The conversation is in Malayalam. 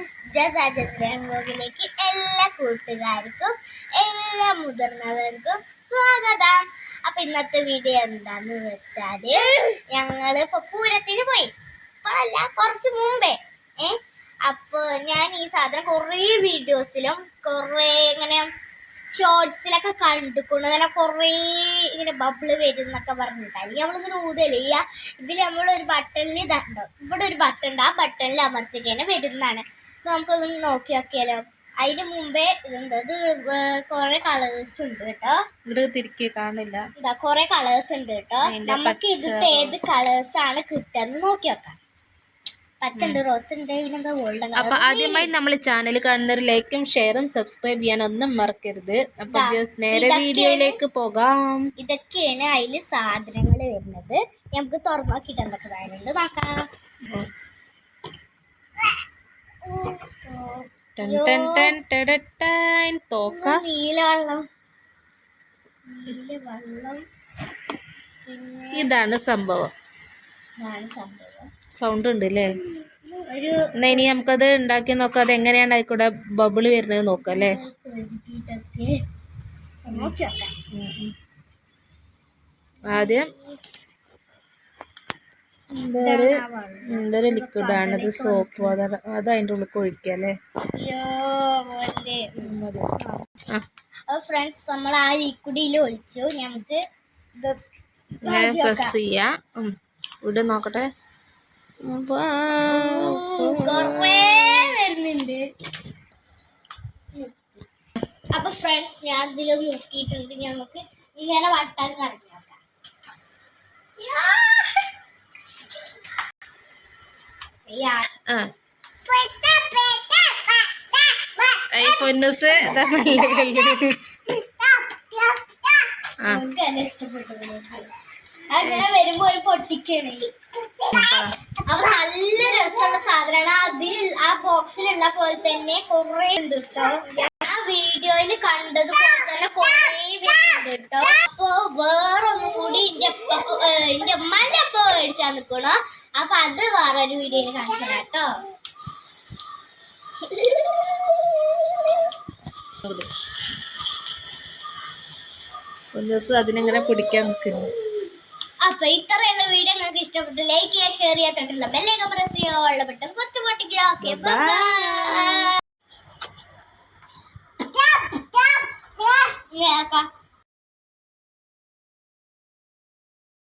ഫ്രണ്ട്സ് ജസാജിലേക്ക് എല്ലാ കൂട്ടുകാർക്കും എല്ലാ മുതിർന്നവർക്കും സ്വാഗതം. അപ്പൊ ഇന്നത്തെ വീഡിയോ എന്താന്ന് വെച്ചാൽ ഞങ്ങൾ ഇപ്പൊ പൂരത്തിന് പോയി. അല്ല കുറച്ച് മുമ്പേ. ഏ? അപ്പൊ ഞാൻ ഈ സാധനം കുറേ വീഡിയോസിലും കുറേ ഇങ്ങനെ ഷോർട്സിലൊക്കെ കണ്ടുകൊണ്ട് ഇങ്ങനെ കുറേ ഇങ്ങനെ ബബിൾ വരും എന്നൊക്കെ പറഞ്ഞിട്ട് നമ്മളിങ്ങനെ ഊതലില്ല ഇതിൽ നമ്മൾ ഒരു ബട്ടണിൽ ഇതുണ്ടോ ഇവിടെ ഒരു ബട്ടൺ ഉണ്ട്. ആ ബട്ടണിൽ അമർത്തിട്ടാണ് വരുന്നതാണ്. നമുക്കൊന്ന് നോക്കി നോക്കിയാലോ. അതിന് മുമ്പേ ഇതുണ്ട്. ഇത് കുറെ കളേഴ്സ് ഉണ്ട് കേട്ടോ. ഇവിടെ തിരികെ കാണില്ല. ഇതാ കുറെ കളേഴ്സ് ഉണ്ട് കേട്ടോ. നമുക്ക് ഇതിട്ട് ഏത് കളേഴ്സ് ആണ് കിട്ടുക നോക്കി നോക്കാം. പച്ച ഉണ്ട് റോസ് ഉണ്ട് പിന്നെന്താ ഗോൾഡൻ അപ്പൊ ആദ്യമായി നമ്മൾ ചാനൽ കാണുന്നവർ ലൈക്കും ഷെയറും സബ്സ്ക്രൈബ് ചെയ്യാൻ ഒന്നും മറക്കരുത്. അപ്പൊ നേരെ വീഡിയോയിലേക്ക് പോകാം. ഇതൊക്കെയാണ് അതിൽ സാധനങ്ങൾ വരുന്നത്. നമുക്ക് തുറന്നാക്കിയിട്ട് എന്തൊക്കെ കാര്യമുണ്ട് നോക്കാം. ടൻ ടൻ ടൻ ടടട്ടൻ. തോക്ക ഇതാണ് സംഭവം. സൗണ്ട് ഉണ്ട് അല്ലേ എന്നാ ഇനി നമുക്കത് ഉണ്ടാക്കി നോക്കാം. അത് എങ്ങനെയാണ് ആയിക്കൂടെ ബബിൾ വരുന്നത് നോക്കാം അല്ലേ? ആദ്യം എന്തൊരു ലിക്വിഡ് ആണ്. ലിക്വിഡാണ് ഇത് സോപ്പ് വാട്ടർ അത് അതിന്റെ ഉള്ളിൽ ഒഴിക്കുക അല്ലേ ഫ്രണ്ട്സ് നമ്മൾ ആ. ലിക്വിഡിൽ ഒഴിച്ചു. നമുക്ക് ഞാൻ പ്രസ്. ചെയ്യാം. ഇവിടെ നോക്കട്ടെ. വരുന്നുണ്ട്. അപ്പൊ ഫ്രണ്ട്സ് ഞാൻ ഇതിൽ നോക്കിയിട്ടുണ്ട്. നമുക്ക് ഇങ്ങനെ വട്ടാൻ കറങ്ങി നോക്കാം. ആ. പൊന്നൂസ് അങ്ങനെ വരുമ്പോ പൊട്ടിക്കണേ. അപ്പൊ നല്ല രസമുള്ള സാധനമാണ്. അതിൽ ആ ബോക്സിലുള്ള പോലെ തന്നെ കൊറേ ഉണ്ട് കേട്ടോ ആ വീഡിയോയിൽ കണ്ടത് പോലെ തന്നെ കൊറേ വരുന്നുണ്ട് കേട്ടോ അപ്പൊ വേറൊന്നും കൂടി എന്റെ അപ്പ എന്റെ അമ്മന്റെ അപ്പ മേടിച്ചാൽ നിക്കണോ അപ്പൊ അത് വേറൊരു വീഡിയോയിൽ കാണിച്ചു തരാം കേട്ടോ പൊന്നൂസ് അതിനെങ്ങനെ പിടിക്കാൻ നിൽക്കുന്നു അപ്പൊ ഇത്രയുള്ള വീഡിയോ നിങ്ങൾക്ക് ഇഷ്ടപ്പെട്ടു ലൈക്ക് ചെയ്യുക ഷെയർ ചെയ്യാൻ തൊട്ടുള്ള ബെല്ലേക്ക് പ്രസ് ചെയ്യുക വെള്ളപ്പെട്ടും കുത്തു പൊട്ടിക്കുക ഓക്കെ ബൈ